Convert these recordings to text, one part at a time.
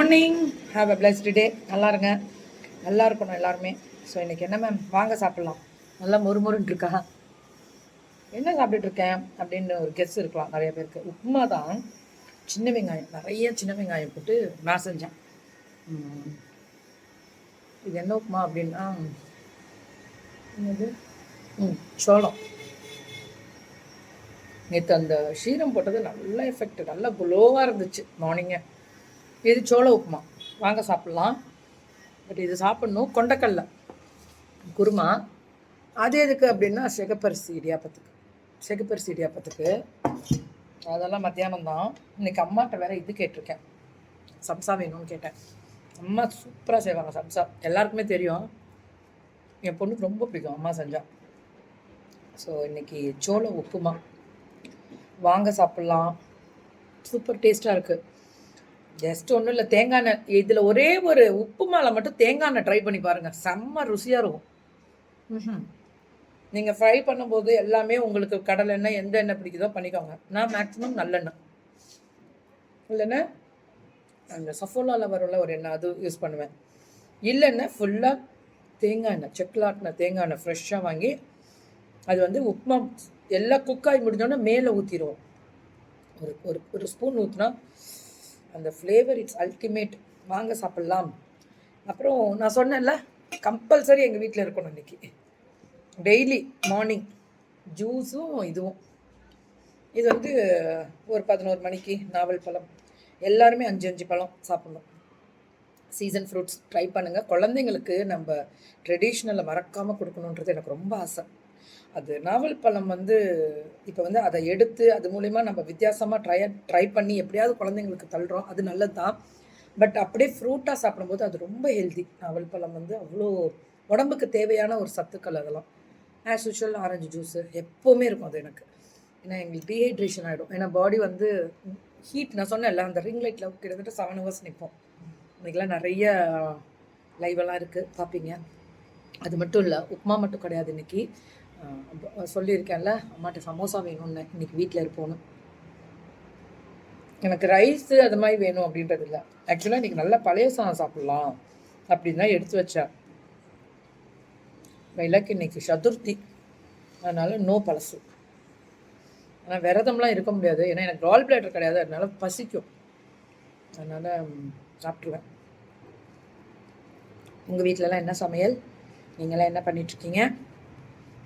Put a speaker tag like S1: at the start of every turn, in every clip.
S1: Morning have a blessed day நல்லா இருங்க. நல்லா இருக்கணும் எல்லாருமே. ஸோ இன்னைக்கு என்ன மேம் வாங்க சாப்பிட்லாம். நல்லா மொறுமொறுன்னு இருக்கா என்ன சாப்பிட்டுட்டு இருக்கேன்? அப்படின்னு ஒரு கெஸ் இருக்கலாம் நிறைய பேருக்கு. உப்புமா தான் சின்ன வெங்காயம். நிறைய சின்ன வெங்காயம் போட்டு நான் செஞ்சேன். இது என்ன உப்புமா அப்படின்னா என்னது? ம் சோளம். நேற்று அந்த ஷீரம் போட்டது நல்ல எஃபெக்ட் நல்ல குளோவாக இருந்துச்சு மார்னிங்கே இது சோள உப்புமா. வாங்க சாப்பிட்லாம். பட் இது சாப்பிட்ணும். கொண்டக்கடலை. குருமா. அது எதுக்கு அப்படின்னா சிகப்பரிசி இடியாப்பத்துக்கு. சிகப்பரிசி இடியாப்பத்துக்கு. அதெல்லாம் மத்தியானம் தான். இன்னைக்கு அம்மாட்ட வேற இது கேட்டிருக்கேன். சம்சா வேணும்னு கேட்டேன். அம்மா சூப்பராக செய்வாங்க சம்சா. எல்லாருக்குமே தெரியும். என் பொண்ணுக்கு ரொம்ப பிடிக்கும் அம்மா செஞ்சா. ஸோ இன்றைக்கி சோள உப்புமா. வாங்க சாப்பிட்லாம். சூப்பர் டேஸ்ட்டாக இருக்குது ஜஸ்ட் ஒன்றும் இல்லை தேங்காய் எண்ணெய். இதில் ஒரே ஒரு உப்பு மாலை மட்டும் தேங்காய் எண்ணெய் ட்ரை பண்ணி பாருங்கள் செம்ம ருசியாக இருக்கும். நீங்கள் ஃப்ரை பண்ணும்போது எல்லாமே உங்களுக்கு கடலை எண்ணெய் எந்த எண்ணெய் பிடிக்குதோ பண்ணிக்கோங்க. நான் மேக்ஸிமம் நல்லெண்ணெய் இல்லைன்னா அந்த சஃபோலாவில் வரும்ல ஒரு எண்ணெய் அது யூஸ் பண்ணுவேன். இல்லைன்னா ஃபுல்லாக தேங்காய் எண்ணெய் செக்லாட்டின தேங்காய் எண்ணெய் ஃப்ரெஷ்ஷாக வாங்கி அது வந்து உப்புமா எல்லாம் குக்காய் முடிஞ்சோடனே மேலே ஊற்றிடுவோம் ஒரு ஒரு ஒரு ஸ்பூன் ஊற்றினா அந்த ஃப்ளேவர் இட்ஸ் அல்டிமேட் வாங்க சாப்பிட்லாம். அப்புறம் நான் சொன்னேன்ல கம்பல்சரி எங்கள் வீட்டில் இருக்கணும் இன்னைக்கு. டெய்லி மார்னிங் ஜூஸும் இதுவும். இது வந்து ஒரு பதினோரு மணிக்கு நாவல் பழம். எல்லாருமே அஞ்சு அஞ்சு பழம் சாப்பிட்ணும். சீசன் ஃப்ரூட்ஸ் ட்ரை பண்ணுங்கள் குழந்தைங்களுக்கு நம்ம ட்ரெடிஷ்னலை மறக்காமல் கொடுக்கணுன்றது எனக்கு ரொம்ப ஆசை. அது நாவல் பழம் வந்து இப்போ வந்து அதை எடுத்து அது மூலயமா நம்ம வித்தியாசமாக ட்ரை ட்ரை பண்ணி எப்படியாவது குழந்தைங்களுக்கு தள்ளுறோம். அது நல்லது தான் பட் அப்படியே ஃப்ரூட்டாக சாப்பிடும்போது அது ரொம்ப ஹெல்தி நாவல் பழம் வந்து அவ்வளோ உடம்புக்கு தேவையான ஒரு சத்துக்கள் அதெல்லாம். ஆஸ் யூஷுவல் ஆரஞ்சு ஜூஸு எப்போவுமே இருக்கும் அது எனக்கு. ஏன்னா எங்களுக்கு டீஹைட்ரேஷன் ஆகிடும் ஏன்னா பாடி வந்து ஹீட் நான் சொன்னேன்ல அந்த ரிங் லைட்டில் கிட்டத்தட்ட செவன் ஹவர்ஸ் நிற்போம் இன்றைக்கெலாம் நிறைய லைவெல்லாம் இருக்குது பார்ப்பீங்க அது மட்டும் இல்லை உப்புமா மட்டும் கிடையாது இன்னைக்கு. சொல்லியிருக்கேன்ல அம்மாட்ட சமோசா வேணும்னு இன்னைக்கு வீட்டில் இருப்போன்னு எனக்கு ரைஸு அது மாதிரி வேணும் அப்படின்றது இல்லை. ஆக்சுவலாக இன்னைக்கு நல்லா பழைய சாதம் சாப்பிட்லாம் அப்படின்னு தான் எடுத்து வச்சேன் விளக்கு இன்னைக்கு சதுர்த்தி. அதனால நோ பழசு. ஆனால் விரதம்லாம் இருக்க முடியாது. ஏன்னா எனக்கு ரால் பிளேட்டர் கிடையாது. அதனால பசிக்கும். அதனால் சாப்பிட்ருவேன் உங்கள் வீட்டிலலாம் என்ன சமையல்? நீங்களாம் என்ன பண்ணிகிட்ருக்கீங்க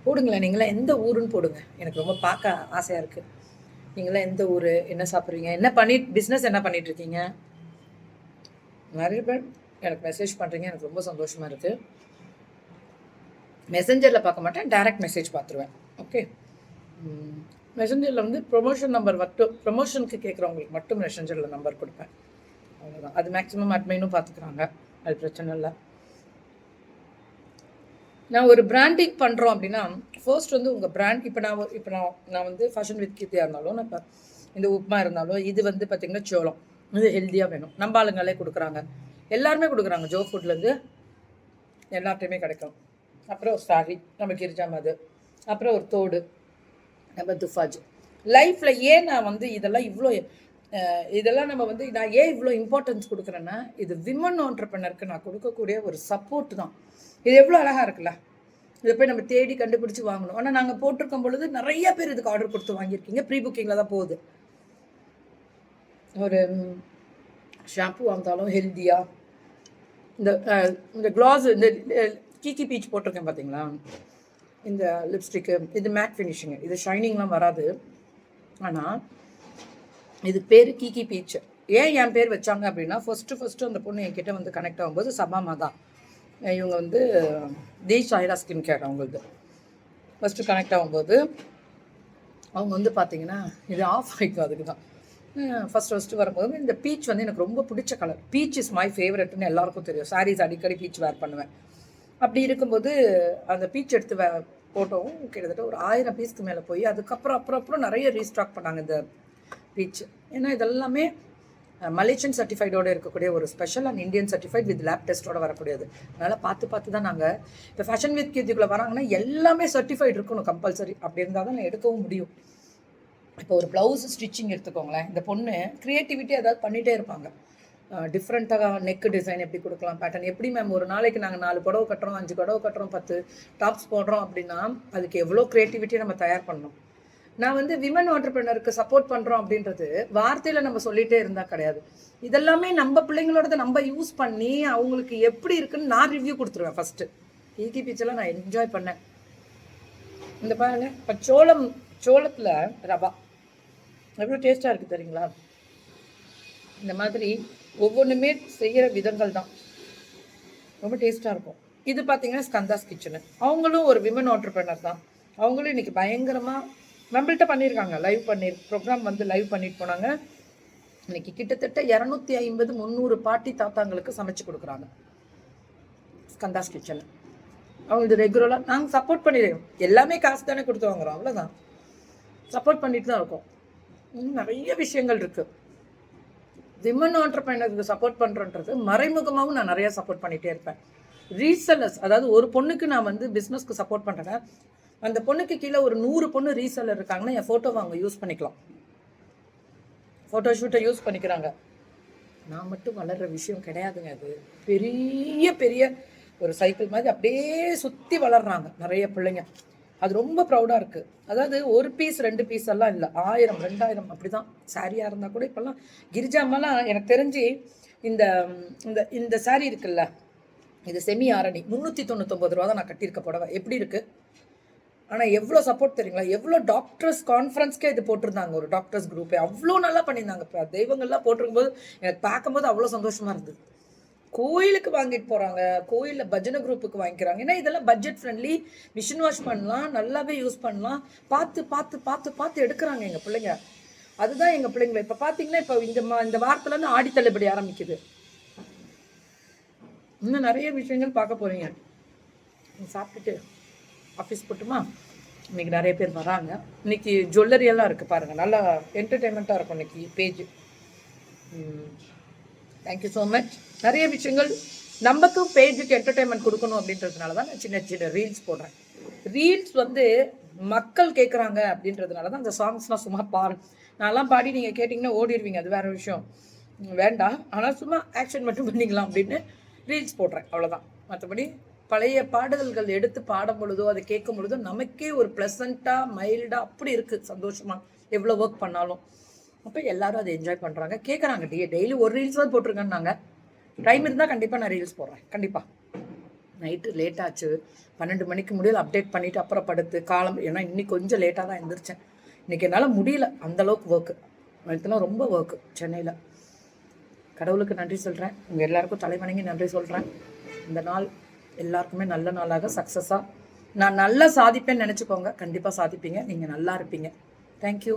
S1: போடுங்களேன். நீங்களாம் எந்த ஊருன்னு போடுங்க. எனக்கு ரொம்ப பார்க்க ஆசையாக இருக்குது நீங்களாம் எந்த ஊர் என்ன சாப்பிட்றீங்க என்ன பண்ணி பிஸ்னஸ் என்ன பண்ணிட்டு இருக்கீங்க நிறைய பேர் எனக்கு மெசேஜ் பண்ணுறீங்க எனக்கு ரொம்ப சந்தோஷமாக இருக்குது மெசஞ்சரில் பார்க்க மாட்டேன். டைரக்ட் மெசேஜ் பார்த்துருவேன். ஓகே மெசஞ்சரில் வந்து ப்ரொமோஷன் நம்பர் மட்டும் ப்ரொமோஷனுக்கு கேட்குறவங்களுக்கு மட்டும் மெசஞ்சரில் நம்பர் கொடுப்பேன். அவ்வளோதான் அது மேக்ஸிமம் அட்மைனும் பார்த்துக்குறாங்க. அது பிரச்சனை இல்லை. நான் ஒரு பிராண்டிங் பண்ணுறோம் அப்படின்னா ஃபர்ஸ்ட் வந்து உங்கள் பிராண்ட் இப்போ நான் இப்போ நான் நான் வந்து ஃபேஷன் வித் கீர்த்தியாக இருந்தாலும் நான் இப்போ இந்த உப்புமா இருந்தாலும் இது வந்து பார்த்திங்கன்னா சோளம். இது ஹெல்த்தியாக வேணும். நம்ம ஆளுங்களே கொடுக்குறாங்க. எல்லாருமே கொடுக்குறாங்க. ஜோ ஃபுட்லேருந்து எல்லாத்தையுமே கிடைக்கும். அப்புறம் ஒரு சாரி நம்ம கிரிஜாம் அது. அப்புறம் ஒரு தோடு நம்ம துஃபாஜ். லைஃப்பில் ஏன் நான் வந்து இதெல்லாம் இவ்வளோ இதெல்லாம் நம்ம வந்து நான் ஏன் இவ்வளோ இம்பார்ட்டன்ஸ் கொடுக்குறேன்னா இது விமன் ஆண்டர்பனருக்கு நான் கொடுக்கக்கூடிய ஒரு சப்போர்ட் தான். இது எவ்வளோ அழகாக இருக்குல்ல? இதை போய் நம்ம தேடி கண்டுபிடிச்சி வாங்கணும். ஆனால் நாங்கள் போட்டிருக்கும் பொழுது நிறைய பேர் இதுக்கு ஆர்டர் கொடுத்து வாங்கியிருக்கீங்க. ப்ரீ புக்கிங்கில் தான் போகுது. ஒரு ஷாம்பு வாங்கினாலும் ஹெல்த்தியாக இந்த இந்த க்ளாஸ் இந்த கீக்கி பீச் போட்டிருக்கேன் பார்த்தீங்களா இந்த லிப்ஸ்டிக்கு இது மேட் ஃபினிஷிங்கு இது ஷைனிங்லாம் வராது. ஆனால் இது பேர் கீக்கி பீச் ஏன் என் பேர் வச்சாங்க அப்படின்னா ஃபஸ்ட்டு ஃபஸ்ட்டு அந்த பொண்ணு என்கிட்ட வந்து கனெக்ட் ஆகும்போது சபாமா தான் இவங்க வந்து தி சாயிரா ஸ்கின் கேர் அவங்களுக்கு ஃபஸ்ட்டு கனெக்ட் ஆகும்போது அவங்க வந்து பார்த்தீங்கன்னா இது ஆஃப் ஆகிக்கும் அதுக்கு தான் ஃபஸ்ட்டு ஃபஸ்ட்டு வரும்போது இந்த பீச் வந்து எனக்கு ரொம்ப பிடிச்ச கலர் பீச் இஸ் மை ஃபேவரெட்னு எல்லாருக்கும் தெரியும். சாரீஸ் அடிக்கடி பீச் வேர் பண்ணுவேன். அப்படி இருக்கும்போது அந்த பீச் எடுத்து வே போட்டோவும் கிட்டத்தட்ட ஒரு ஆயிரம் பீஸ்க்கு மேலே போய் அதுக்கப்புறம் அப்புறம் அப்புறம் நிறைய ரீஸ்டாக் பண்ணாங்க இந்த பீச் ஏன்னா இதெல்லாமே மலேசியன் சர்டிஃபைடோடு இருக்கக்கூடிய ஒரு special and Indian certified with lab டெஸ்ட்டோட வரக்கூடியது. அதனால் பார்த்து பார்த்து தான் நாங்கள் இப்போ ஃபேஷன் வித் கீர்த்திக்குள்ளே வராங்கன்னா எல்லாமே சர்டிஃபைட் இருக்கணும் கம்பல்சரி அப்படி இருந்தால் தான் எடுக்கவும் முடியும். இப்போ ஒரு ப்ளவுஸ் ஸ்டிச்சிங் எடுத்துக்கோங்களேன். இந்த பொண்ணு க்ரியேட்டிவிட்டி ஏதாவது பண்ணிகிட்டே இருப்பாங்க. டிஃப்ரெண்ட்டாக நெக் டிசைன் எப்படி கொடுக்கலாம் பேட்டர்ன் எப்படி மேம் ஒரு நாளைக்கு நாங்கள் நாலு புடவை கட்டுறோம் அஞ்சு புடவை கட்டுறோம் பத்து டாப்ஸ் போடுறோம் அப்படின்னா அதுக்கு எவ்வளோ க்ரியேட்டிவிட்டி நம்ம தயார் பண்ணணும்? நான் வந்து விமன் ஆண்டர்பிரினருக்கு சப்போர்ட் பண்ணுறோம் அப்படின்றது வார்த்தையில் நம்ம சொல்லிகிட்டே இருந்தால் கிடையாது. இதெல்லாமே நம்ம பிள்ளைங்களோடத நம்ம யூஸ் பண்ணி அவங்களுக்கு எப்படி இருக்குன்னு நான் ரிவ்யூ கொடுத்துருவேன் ஃபஸ்ட்டு ஈகி பீச்செல்லாம் நான் என்ஜாய் பண்ணேன். இந்த பாருங்க. இப்போ சோளம் சோளத்தில் ரவா. எவ்வளோ டேஸ்ட்டாக இருக்குது தெரியுங்களா? இந்த மாதிரி ஒவ்வொன்றுமே செய்கிற விதங்கள் தான். ரொம்ப டேஸ்ட்டாக இருக்கும். இது பார்த்தீங்கன்னா ஸ்கந்தாஸ் கிச்சனு. அவங்களும் ஒரு விமன் ஆண்டர்பிரினர் தான். அவங்களும் இன்னைக்கு பயங்கரமாக நம்மள்ட்ட பண்ணியிருக்காங்க லைவ் பண்ணி ப்ரோக்ராம் வந்து லைவ் பண்ணிட்டு போனாங்க. இன்னைக்கு கிட்டத்தட்ட இரநூத்தி ஐம்பது முந்நூறு பாட்டி தாத்தாங்களுக்கு சமைச்சு கொடுக்குறாங்க. ஸ்கந்தாஸ் கிச்சனு அவங்க இது ரெகுலராக நாங்கள் சப்போர்ட் பண்ணிடுவோம் எல்லாமே காசு தானே கொடுத்து வாங்குறோம். அவ்வளோதான் சப்போர்ட் பண்ணிட்டு தான் இருக்கோம். இன்னும் நிறைய விஷயங்கள் இருக்குது விமன் ஆண்டர்பிரைனருக்கு சப்போர்ட் பண்ணுறன்றது மறைமுகமாகவும் நான் நிறைய சப்போர்ட் பண்ணிகிட்டே இருப்பேன். ரீசெல்லர்ஸ் அதாவது ஒரு பொண்ணுக்கு நான் வந்து பிஸ்னஸ்க்கு சப்போர்ட் பண்ணுறேன் அந்த பொண்ணுக்கு கீழே ஒரு நூறு பொண்ணு ரீசெல்லர் இருக்காங்கன்னா என் ஃபோட்டோவை அவங்க யூஸ் பண்ணிக்கலாம். ஃபோட்டோ ஷூட்டை யூஸ் பண்ணிக்கிறாங்க. நான் மட்டும் வளர்கிற விஷயம் கிடையாதுங்க அது. பெரிய பெரிய ஒரு சைக்கிள் மாதிரி அப்படியே சுற்றி வளர்றாங்க நிறைய பிள்ளைங்க. அது ரொம்ப ப்ரௌடாக இருக்குது அதாவது ஒரு பீஸ் ரெண்டு பீஸ் எல்லாம் இல்லை. ஆயிரம் ரெண்டாயிரம் அப்படி தான் சாரியாக இருந்தால் கூட இப்போல்லாம் கிரிஜாமெல்லாம் எனக்கு தெரிஞ்சு இந்த இந்த இந்த சாரி இருக்குல்ல இது செமி ஆரணி முந்நூற்றி தொண்ணூத்தொம்பது ரூபா தான் நான் கட்டியிருக்க புடவை. எப்படி இருக்குது ஆனால் எவ்வளோ சப்போர்ட் தெரியுங்களா? எவ்வளோ டாக்டர்ஸ் கான்ஃபரன்ஸ்க்கே இது போட்டிருந்தாங்க. ஒரு டாக்டர்ஸ் குரூப்பே அவ்வளோ நல்லா பண்ணியிருந்தாங்க. இப்போ தெய்வங்கள்லாம் போட்டிருக்கும்போது எனக்கு பார்க்கும்போது அவ்வளோ சந்தோஷமாக இருந்தது. கோயிலுக்கு வாங்கிட்டு போகிறாங்க கோயிலில் பஜனை குரூப்புக்கு வாங்கிக்கிறாங்க. ஏன்னா இதெல்லாம் பட்ஜெட் ஃப்ரெண்ட்லி மிஷின் வாஷ் பண்ணலாம். நல்லாவே யூஸ் பண்ணலாம். பார்த்து பார்த்து பார்த்து பார்த்து எடுக்கிறாங்க எங்கள் பிள்ளைங்க. அதுதான் எங்கள் பிள்ளைங்களை. இப்போ பார்த்தீங்கன்னா இப்போ இந்த மா இந்த வாரத்துலேருந்து ஆடி தள்ளுபடி ஆரம்பிக்குது. இன்னும் நிறைய விஷயங்கள் பார்க்க போகிறீங்க சாப்பிட்டுட்டு ஆஃபீஸ் போட்டுமா? இன்னைக்கு நிறைய பேர் வராங்க. இன்னைக்கு ஜுவல்லரியெல்லாம் இருக்குது பாருங்கள் நல்லா என்டர்டெயின்மெண்ட்டாக இருக்கும் இன்னைக்கு பேஜ் தேங்க்யூ ஸோ மச் நிறைய விஷயங்கள் நமக்கும் பேஜுக்கு என்டர்டெயின்மெண்ட் கொடுக்கணும் அப்படின்றதுனால தான் நான் சின்ன சின்ன ரீல்ஸ் போடுறேன். ரீல்ஸ் வந்து மக்கள் கேட்குறாங்க அப்படின்றதுனால தான் அந்த சாங்ஸ்லாம் சும்மா பாரு. நான்லாம் பாடி நீங்கள் கேட்டிங்கன்னா ஓடிடுவீங்க. அது வேறு விஷயம். வேண்டாம். ஆனால் சும்மா ஆக்ஷன் மட்டும் பண்ணிக்கலாம் அப்படின்னு ரீல்ஸ் போடுறேன். அவ்வளோதான் மற்றபடி பழைய பாடல்கள் எடுத்து பாடும் பொழுதோ அதை கேட்கும் பொழுதோ நமக்கே ஒரு ப்ளசண்ட்டாக மைல்டாக அப்படி இருக்குது சந்தோஷமாக எவ்வளோ ஒர்க் பண்ணாலும். அப்போ எல்லாரும் அதை என்ஜாய் பண்ணுறாங்க கேட்குறாங்க டே டெய்லி ஒரு ரீல்ஸ் தான் போட்டிருக்கேன்னாங்க. டைம் இருந்தால் கண்டிப்பாக நான் ரீல்ஸ் போடுறேன். கண்டிப்பாக நைட்டு லேட் ஆச்சு. பன்னெண்டு மணிக்கு முடியல அப்டேட் பண்ணிவிட்டு அப்புறம் படுத்து காலம் ஏன்னா இன்னைக்கு கொஞ்சம் லேட்டாக தான் எழுந்திரிச்சேன் இன்றைக்கி என்னால் முடியல. அந்தளவுக்கு ஒர்க்கு நேற்றுலாம் ரொம்ப ஒர்க்கு சென்னையில். கடவுளுக்கு நன்றி சொல்கிறேன் உங்கள் எல்லாருக்கும் தலைவணங்கி நன்றி சொல்கிறேன் இந்த நாள் எல்லாருக்குமே நல்ல நாளாக சக்ஸஸாக நான் நல்லா சாதிப்பேன்னு நினச்சிக்கோங்க. கண்டிப்பாக சாதிப்பீங்க. நீங்கள் நல்லா இருப்பீங்க. தேங்க்யூ